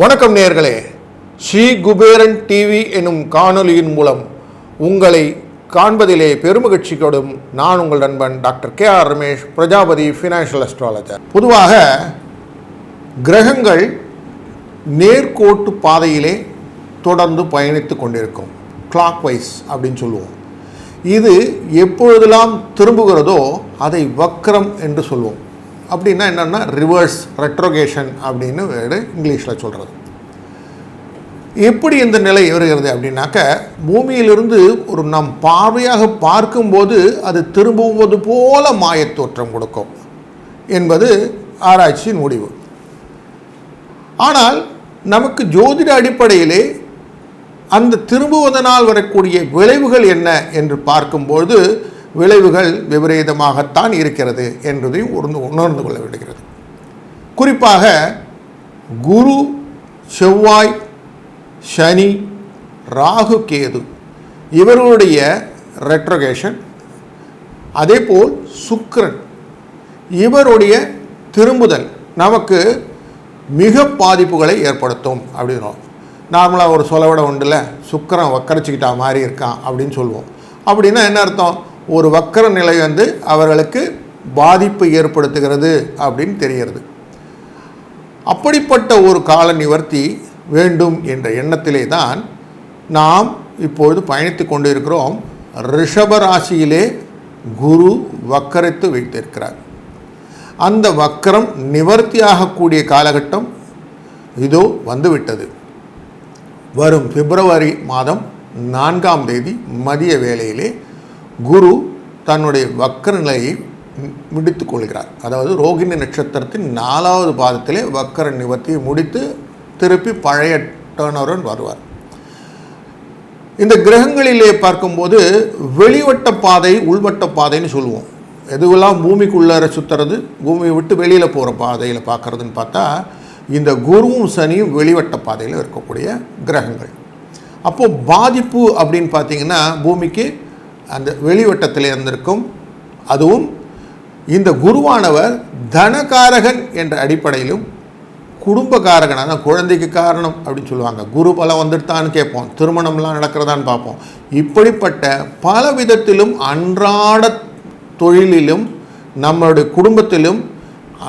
வணக்கம் நேர்களே. ஸ்ரீ குபேரன் டிவி எனும் காணொளியின் மூலம் உங்களை காண்பதிலே பெருமகிழ்ச்சியோடும் நான் உங்கள் நண்பன் doctor K R Ramesh Prajapati financial astrologer பொதுவாக கிரகங்கள் நேர்கோட்டு பாதையிலே தொடர்ந்து பயணித்து கொண்டிருக்கும். கிளாக் வைஸ் அப்படின்னு சொல்லுவோம். இது எப்பொழுதெல்லாம் திரும்புகிறதோ அதை வக்ரம் என்று சொல்வோம். அப்படின்னா என்னென்னா ரிவர்ஸ் ரெட்ரோகேஷன் அப்படின்னு வேறு இங்கிலீஷில் சொல்கிறது எப்படி இந்த நிலை வருகிறது அப்படின்னாக்க பூமியிலிருந்து ஒரு நம் பார்வையாக பார்க்கும்போது அது திரும்புவது போல மாயத் தோற்றம் கொடுக்கும் என்பது ஆராய்ச்சியின் முடிவு. ஆனால் நமக்கு ஜோதிட அடிப்படையிலே அந்த திரும்புவதனால் வரக்கூடிய விளைவுகள் என்ன என்று பார்க்கும்போது விளைவுகள் விபரீதமாகத்தான் இருக்கிறது என்பதையும் உணர்ந்து உணர்ந்து கொள்ள வேண்டுகிறது. குறிப்பாக குரு செவ்வாய் சனி ராகு கேது இவர்களுடைய ரெட்ரோகேஷன் அதேபோல் சுக்ரன் இவருடைய திரும்புதல் நமக்கு மிக பாதிப்புகளை ஏற்படுத்தும் அப்படின்னோம். நார்மலாக ஒரு சொலவிட உண்டுல சுக்கரன் வக்கரிச்சுக்கிட்டா மாதிரி இருக்கான் அப்படின்னு சொல்லுவோம். அப்படின்னா என்ன அர்த்தம்? ஒரு வக்கர நிலை வந்து அவர்களுக்கு பாதிப்பு ஏற்படுத்துகிறது அப்படின்னு தெரிகிறது. அப்படிப்பட்ட ஒரு கால நிவர்த்தி வேண்டும் என்ற எண்ணத்திலே தான் நாம் இப்பொழுது பயணித்து கொண்டு இருக்கிறோம் ரிஷபராசியிலே குரு வக்கரித்து வைத்திருக்கிறார். அந்த வக்கரம் நிவர்த்தியாகக்கூடிய காலகட்டம் இதோ வந்துவிட்டது. வரும் பிப்ரவரி மாதம் நான்காம் தேதி மதிய வேளையிலே குரு தன்னுடைய வக்கர நிலையை முடித்து கொள்கிறார். அதாவது ரோகிணி நட்சத்திரத்தின் நாலாவது பாதத்திலே வக்கர நிவர்த்தியை முடித்து திருப்பி பழைய டர்னருடன் வருவார். இந்த கிரகங்களிலே பார்க்கும்போது வெளிவட்ட பாதை உள்வட்ட பாதைன்னு சொல்லுவோம். எதுவெல்லாம் பூமிக்குள்ளார சுற்றுறது பூமியை விட்டு வெளியில் போகிற பாதையில் பார்க்குறதுன்னு பார்த்தா இந்த குருவும் சனியும் வெளிவட்ட பாதையில் இருக்கக்கூடிய கிரகங்கள். அப்போது பாதிப்பு அப்படின்னு பார்த்தீங்கன்னா பூமிக்கு அந்த வெளிவட்டத்தில் இருந்திருக்கும். அதுவும் இந்த குருவானவர் தனகாரகன் என்ற அடிப்படையிலும் குடும்பக்காரகனாக தான் குழந்தைக்கு காரணம் அப்படின்னு சொல்லுவாங்க. குரு பலம் வந்துட்டான்னு கேட்போம். திருமணம்லாம் நடக்கிறதான்னு பார்ப்போம். இப்படிப்பட்ட பல விதத்திலும் அன்றாட தொழிலிலும் நம்மளுடைய குடும்பத்திலும்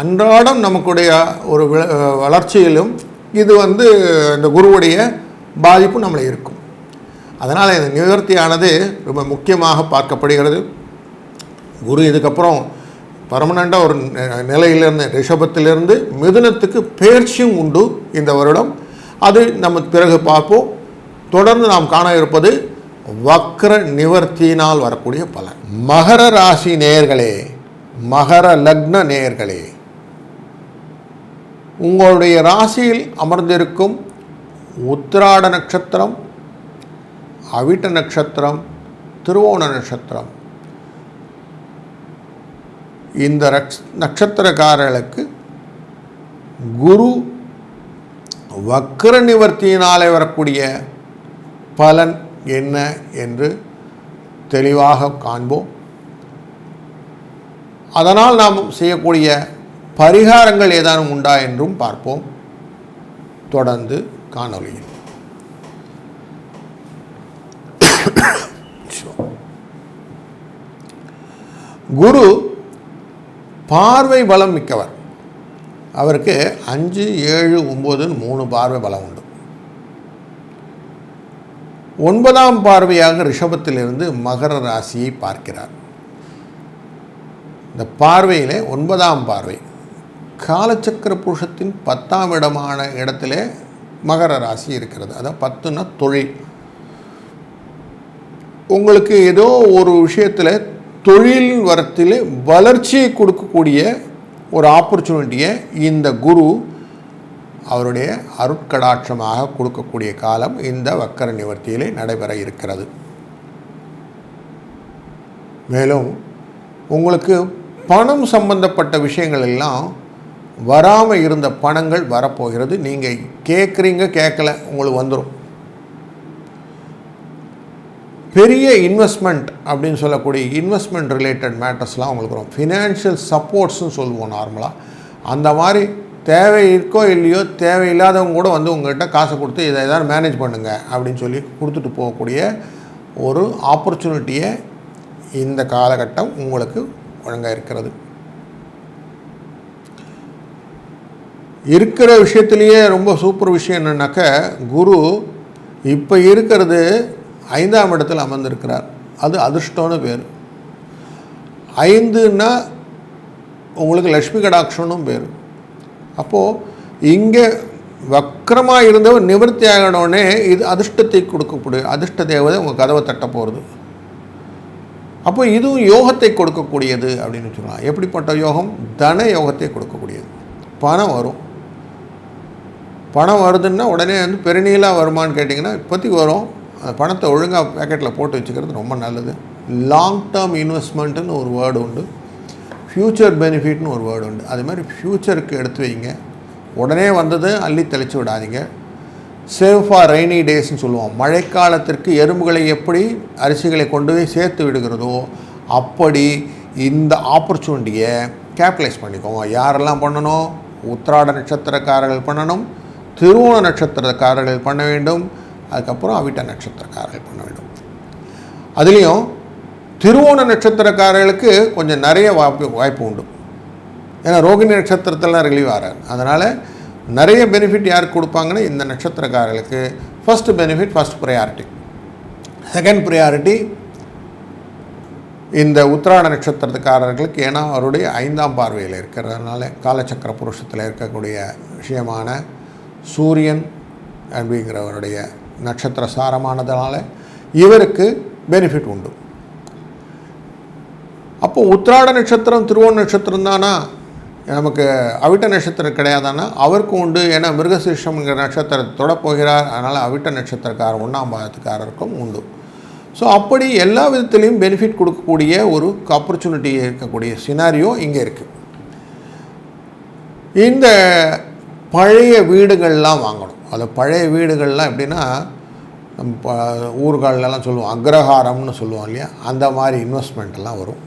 அன்றாடம் நமக்குடைய ஒரு வளர்ச்சியிலும் இது வந்து இந்த குருவுடைய பாதிப்பு நம்மளை இருக்கும். அதனால் இந்த நிவர்த்தியானது ரொம்ப முக்கியமாக பார்க்கப்படுகிறது. குரு இதுக்கப்புறம் பர்மனண்ட்டாக ஒரு நிலையிலிருந்து ரிஷபத்திலிருந்து மிதுனத்துக்கு பயிற்சியும் உண்டு இந்த வருடம். அது நம்ம பிறகு பார்ப்போம். தொடர்ந்து நாம் காண இருப்பது வக்ர நிவர்த்தியினால் வரக்கூடிய பலன். மகர ராசி நேயர்களே மகர லக்ன நேயர்களே உங்களுடைய ராசியில் அமர்ந்திருக்கும் உத்திராட நட்சத்திரம் அவிட்ட நட்சத்திரம் திருவோண நட்சத்திரம். இந்த நட்சத்திரக்காரர்களுக்கு குரு வக்ர நிவர்த்தியினாலே வரக்கூடிய பலன் என்ன என்று தெளிவாக காண்போம். அதனால் நாம் செய்யக்கூடிய பரிகாரங்கள் ஏதானும் உண்டா என்றும் பார்ப்போம். தொடர்ந்து காணொளியில். குரு பார்வை பலம் மிக்கவர். அவருக்கு அஞ்சு ஏழு ஒம்போதுன்னு மூணு பார்வை பலம் உண்டு. ஒன்பதாம் பார்வையாக ரிஷபத்திலிருந்து மகர ராசியை பார்க்கிறார். இந்த பார்வையிலே ஒன்பதாம் பார்வை. காலச்சக்கர புருஷத்தின் பத்தாம் இடமான இடத்திலே மகர ராசி இருக்கிறது. அதான் பத்துன்னா தொழில். உங்களுக்கு ஏதோ ஒரு விஷயத்தில் தொழில் வரத்தில் வளர்ச்சியை கொடுக்கக்கூடிய ஒரு ஆப்பர்ச்சுனிட்டியை இந்த குரு அவருடைய அருட்கடாட்சமாக கொடுக்கக்கூடிய காலம் இந்த வக்கர நிவர்த்தியிலே நடைபெற இருக்கிறது. மேலும் உங்களுக்கு பணம் சம்பந்தப்பட்ட விஷயங்கள் எல்லாம் வராமல் இருந்த பணங்கள் வரப்போகிறது. நீங்கள் கேட்குறீங்க கேட்கல உங்களுக்கு வந்துடும் பெரிய இன்வெஸ்ட்மெண்ட் அப்படின்னு சொல்லக்கூடிய இன்வெஸ்ட்மெண்ட் ரிலேட்டட் மேட்டர்ஸ்லாம் உங்களுக்கு வரும். ஃபினான்ஷியல் சப்போர்ட்ஸ்னு சொல்லுவோம் நார்மலாக அந்த மாதிரி தேவை இருக்கோ இல்லையோ தேவையில்லாதவங்க கூட வந்து உங்கள்கிட்ட காசை கொடுத்து இதை ஏதாவது மேனேஜ் பண்ணுங்கள் அப்படின்னு சொல்லி கொடுத்துட்டு போகக்கூடிய ஒரு ஆப்பர்ச்சுனிட்டியை இந்த காலகட்டம் உங்களுக்கு வழங்க இருக்கிறது. இருக்கிற விஷயத்துலேயே ரொம்ப சூப்பர் விஷயம் என்னென்னாக்க குரு இப்போ இருக்கிறது ஐந்தாம் இடத்தில் அமர்ந்திருக்கிறார். அது அதிர்ஷ்டம்னு பேர் ஐந்துன்னா உங்களுக்கு லக்ஷ்மி கடாட்சம்னு பேர் அப்போது இங்கே வக்கரமாக இருந்தவர் நிவர்த்தி ஆகணுன்னே இது அதிர்ஷ்டத்தை கொடுக்கக்கூடிய அதிர்ஷ்ட தேவதை உங்கள் கதவை தட்ட போகிறது அப்போ இதுவும் யோகத்தை கொடுக்கக்கூடியது அப்படின்னு சொல்லலாம் எப்படிப்பட்ட யோகம்? தன யோகத்தை கொடுக்கக்கூடியது. பணம் வரும். பணம் வருதுன்னா உடனே வந்து பெருநீலாக வருமான்னு கேட்டிங்கன்னா இப்போதைக்கு வரும். அந்த பணத்தை ஒழுங்காக பேக்கெட்டில் போட்டு வச்சுக்கிறது ரொம்ப நல்லது. லாங் டேர்ம் இன்வெஸ்ட்மெண்ட்டுன்னு ஒரு வேர்டு உண்டு. ஃப்யூச்சர் பெனிஃபிட்னு ஒரு வேர்டு உண்டு. அது மாதிரி ஃப்யூச்சருக்கு எடுத்து வைங்க. உடனே வந்தது அள்ளி தெளித்து விடாதீங்க. சேவ் ஃபார் ரெய்னி டேஸ்னு சொல்லுவோம். மழைக்காலத்திற்கு எறும்புகளை எப்படி அரிசிகளை கொண்டு போய் சேர்த்து விடுகிறதோ அப்படி இந்த ஆப்பர்ச்சுனிட்டியை கேபிட்டலைஸ் பண்ணிக்கோங்க. யாரெல்லாம் பண்ணணும்? உத்திராட நட்சத்திரக்காரர்கள் பண்ணணும். திருவோண நட்சத்திரக்காரர்கள் பண்ண வேண்டும் அதுக்கப்புறம் அவிட்ட நட்சத்திரக்காரர்கள் பண்ண வேண்டும். அதுலேயும் திருவோண நட்சத்திரக்காரர்களுக்கு கொஞ்சம் நிறைய வாய்ப்பு வாய்ப்பு உண்டு. ஏன்னா ரோகிணி நட்சத்திரத்தெல்லாம் ரிலீவ் ஆகிறார் அதனால் நிறைய பெனிஃபிட் யாருக்கு கொடுப்பாங்கன்னா இந்த நட்சத்திரக்காரர்களுக்கு first benefit first priority second priority இந்த உத்திராட நட்சத்திரத்துக்காரர்களுக்கு ஏன்னா அவருடைய ஐந்தாம் பார்வையில் இருக்கிறதுனால காலச்சக்கர புருஷத்தில் இருக்கக்கூடிய விஷயமான சூரியன் அப்படிங்கிறவருடைய நட்சத்திர சாரமானதுனால இவருக்கு பெனிஃபிட் உண்டு. அப்போது உத்திராட நட்சத்திரம் திருவோண நட்சத்திரம் தானா? நமக்கு அவிட்ட நட்சத்திரம் கிடையாதானா? அவருக்கும் உண்டு. ஏன்னா மிருகசீஷம்ங்கிற நட்சத்திரத்தை தொடப் போகிறார் அதனால் அவிட்ட நட்சத்திரக்காரர் ஒன்றாம் பாதத்துக்காரருக்கும் உண்டு. ஸோ அப்படி எல்லா விதத்துலேயும் பெனிஃபிட் கொடுக்கக்கூடிய ஒரு ஆப்பர்ச்சுனிட்டி இருக்கக்கூடிய சினாரியோ இங்கே இருக்குது இந்த பழைய வீடுகள்லாம் வாங்கணும். அது பழைய வீடுகள்லாம் எப்படின்னா நம்ம ப- சொல்லுவோம் அக்ரஹாரம்னு சொல்லுவோம் இல்லையா? அந்த மாதிரி இன்வெஸ்ட்மெண்ட் எல்லாம் வரும்.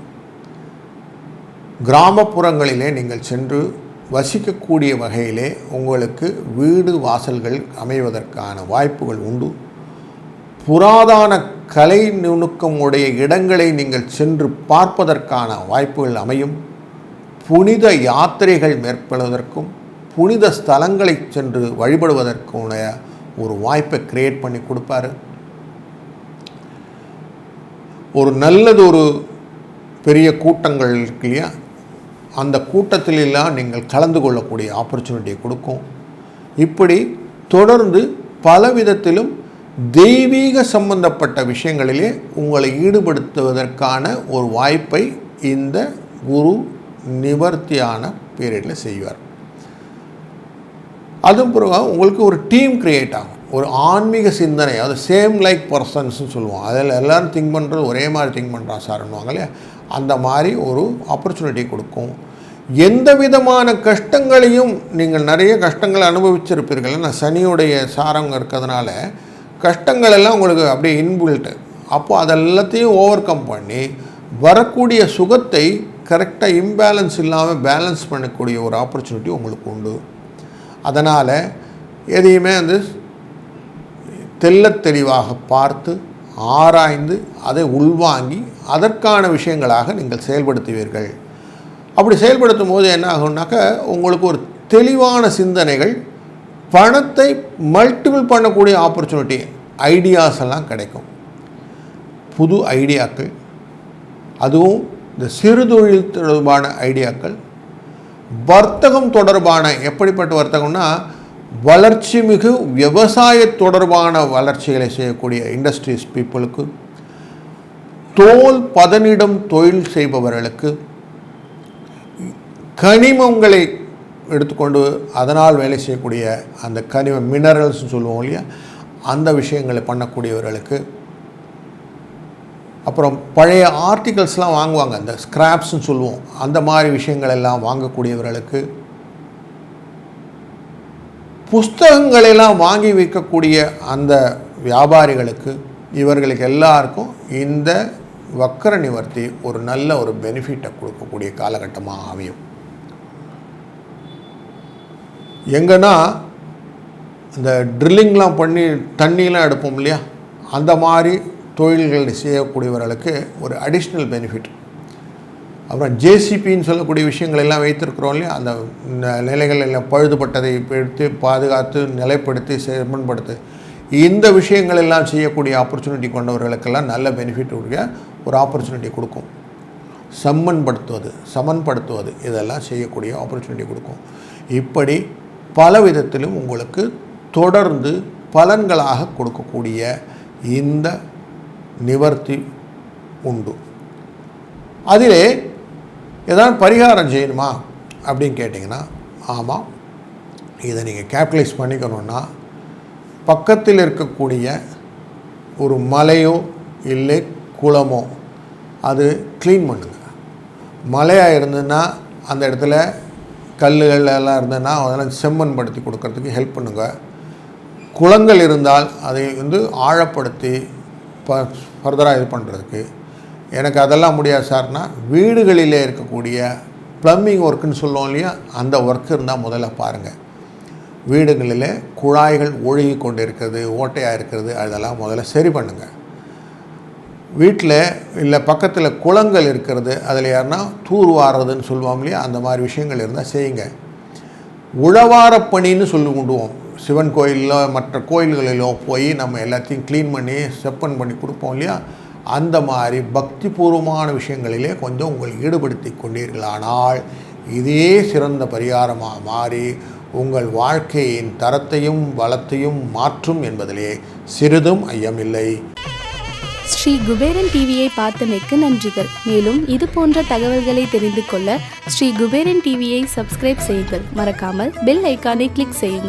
கிராமப்புறங்களிலே நீங்கள் சென்று வசிக்கக்கூடிய வகையிலே உங்களுக்கு வீடு வாசல்கள் அமைவதற்கான வாய்ப்புகள் உண்டு. புராதான கலை நுணுக்கம் உடைய இடங்களை நீங்கள் சென்று பார்ப்பதற்கான வாய்ப்புகள் அமையும். புனித யாத்திரைகள் மேற்கொள்வதற்கும் புனித ஸ்தலங்களை சென்று வழிபடுவதற்குடைய ஒரு வாய்ப்பை கிரியேட் பண்ணி கொடுப்பாரு. ஒரு நல்லது ஒரு பெரிய கூட்டங்கள் இருக்கு இல்லையா? அந்த கூட்டத்திலெல்லாம் நீங்கள் கலந்து கொள்ளக்கூடிய ஆப்பர்ச்சுனிட்டியை கொடுக்கும். இப்படி தொடர்ந்து பல விதத்திலும் தெய்வீக சம்பந்தப்பட்ட விஷயங்களிலே உங்களை ஈடுபடுத்துவதற்கான ஒரு வாய்ப்பை இந்த குரு நிவர்த்தியான பீரியடில் செய்வார். அதுவும் பிறகு உங்களுக்கு ஒரு டீம் க்ரியேட் ஆகும். ஒரு ஆன்மீக சிந்தனை அது சேம் லைக் பர்சன்ஸ்னு சொல்லுவோம். அதில் எல்லோரும் திங்க் பண்ணுறது ஒரே மாதிரி திங்க் பண்ணுறான் சார்ன்னுவாங்க இல்லையா? அந்த மாதிரி ஒரு ஆப்பர்ச்சுனிட்டி கொடுக்கும். எந்த விதமான கஷ்டங்களையும் நீங்கள் நிறைய கஷ்டங்களை அனுபவிச்சிருப்பீர்கள். ஏன்னா சனியுடைய சாரங்க இருக்கிறதுனால கஷ்டங்கள் எல்லாம் உங்களுக்கு அப்படியே இன்பில்ட்டு அப்போ அதெல்லாத்தையும் ஓவர் கம் பண்ணி வரக்கூடிய சுகத்தை கரெக்டாக இம்பேலன்ஸ் இல்லாமல் பேலன்ஸ் பண்ணக்கூடிய ஒரு ஆப்பர்ச்சுனிட்டி உங்களுக்கு உண்டு. அதனால் எதையுமே வந்து தெள்ளத் தெளிவாக பார்த்து ஆராய்ந்து அதை உள்வாங்கி அதற்கான விஷயங்களாக நீங்கள் செயல்படுத்துவீர்கள். அப்படி செயல்படுத்தும் போது என்ன ஆகும்னாக்க உங்களுக்கு ஒரு தெளிவான சிந்தனைகள் பணத்தை மல்டிபிள் பண்ணக்கூடிய ஆப்பர்ச்சுனிட்டி ஐடியாஸ் எல்லாம் கிடைக்கும். புது ஐடியாக்கள் அதுவும் இந்த சிறு தொழில் தொடர்பான ஐடியாக்கள் வர்த்தகம் தொடர்பான எப்படிப்பட்ட வர்த்தகம்னா வளர்ச்சி மிகு விவசாய தொடர்பான வளர்ச்சிகளை செய்யக்கூடிய இண்டஸ்ட்ரீஸ் பீப்புளுக்கு தோல் பதனிடம் தொழில் செய்பவர்களுக்கு கனிமங்களை எடுத்துக்கொண்டு அதனால் வேலை செய்யக்கூடிய அந்த கனிம மினரல்ஸ்னு சொல்லுவோம் இல்லையா? அந்த விஷயங்களை பண்ணக்கூடியவர்களுக்கு அப்புறம் பழைய ஆர்டிகல்ஸ்லாம் வாங்குவாங்க. அந்த ஸ்கிராப்ஸ்னு சொல்லுவோம். அந்த மாதிரி விஷயங்கள் எல்லாம் வாங்கக்கூடியவர்களுக்கு புஸ்தகங்களெல்லாம் வாங்கி விற்கக்கூடிய அந்த வியாபாரிகளுக்கு இவர்களுக்கு எல்லாருக்கும் இந்த வக்கர நிவர்த்தி ஒரு நல்ல ஒரு பெனிஃபிட்டை கொடுக்கக்கூடிய காலகட்டமாக அமையும். எங்கன்னா இந்த ட்ரில்லிங்லாம் பண்ணி தண்ணியெலாம் எடுப்போம் இல்லையா? அந்த மாதிரி தொழில்கள் செய்யக்கூடியவர்களுக்கு ஒரு அடிஷ்னல் பெனிஃபிட் அப்புறம் ஜேசிபின்னு சொல்லக்கூடிய விஷயங்கள் எல்லாம் வைத்திருக்கிறோம் இல்லையா? அந்த நிலைகள் எல்லாம் பழுதுபட்டதை எடுத்து பாதுகாத்து நிலைப்படுத்தி செம்மண்படுத்து இந்த விஷயங்கள் எல்லாம் செய்யக்கூடிய ஆப்பர்ச்சுனிட்டி கொண்டவர்களுக்கெல்லாம் நல்ல பெனிஃபிட் உடைய ஒரு ஆப்பர்ச்சுனிட்டி கொடுக்கும். சம்மன்படுத்துவது சமன்படுத்துவது இதெல்லாம் செய்யக்கூடிய ஆப்பர்ச்சுனிட்டி கொடுக்கும். இப்படி பல விதத்திலும் உங்களுக்கு தொடர்ந்து பலன்களாக கொடுக்கக்கூடிய இந்த நிவர்த்தி உண்டு. அதிலே ஏதாவது பரிகாரம் செய்யணுமா அப்படின்னு கேட்டிங்கன்னா ஆமாம் இதை நீங்கள் கேபிட்டலைஸ் பண்ணிக்கணுன்னா பக்கத்தில் இருக்கக்கூடிய ஒரு மலையோ இல்லை குளமோ அது க்ளீன் பண்ணுங்க. மலையாக இருந்ததுன்னா அந்த இடத்துல கல்லுகள் எல்லாம் இருந்ததுன்னா அதெல்லாம் செம்மண் படுத்தி கொடுக்கறதுக்கு ஹெல்ப் பண்ணுங்கள் குளங்கள் இருந்தால் அதை வந்து ஆழப்படுத்தி ஃபர்தராக இது பண்ணுறதுக்கு எனக்கு அதெல்லாம் முடியாது சார்னா வீடுகளிலே இருக்கக்கூடிய ப்ளம்பிங் ஒர்க்குன்னு சொல்லுவோம் இல்லையா அந்த ஒர்க் இருந்தால் முதல்ல பாருங்கள் வீடுகளில் குழாய்கள் ஒழுகி கொண்டு இருக்கிறது ஓட்டையாக இருக்கிறது அதெல்லாம் முதல்ல சரி பண்ணுங்கள் வீட்டில் இல்லை பக்கத்தில் குளங்கள் இருக்கிறது அதில் யாருன்னா தூர் வாடுறதுன்னு சொல்லுவோம் இல்லையா அந்த மாதிரி விஷயங்கள் இருந்தால் செய்யுங்க. உழவார பணின்னு சொல்லி கொண்டுவோம். சிவன் கோயிலிலோ மற்ற கோயில்களிலோ போய் நம்ம எல்லாத்தையும் க்ளீன் பண்ணி செப்பன் பண்ணி கொடுப்போம் இல்லையா? அந்த மாதிரி பக்திபூர்வமான விஷயங்களிலே கொஞ்சம் உங்களை ஈடுபடுத்தி கொண்டீர்களானால் இதே சிறந்த பரிகாரமாக மாறி உங்கள் வாழ்க்கையின் தரத்தையும் வளத்தையும் மாற்றும் என்பதிலே சிறிதும் ஐயமில்லை. ஸ்ரீ குபேரன் டிவியை பார்த்தமைக்கு நன்றிகள். மேலும் இது போன்ற தகவல்களை தெரிந்து கொள்ள ஸ்ரீ குபேரன் டிவியை சப்ஸ்கிரைப் செய்யுங்கள். மறக்காமல் பெல் ஐக்கானை கிளிக் செய்யுங்கள்.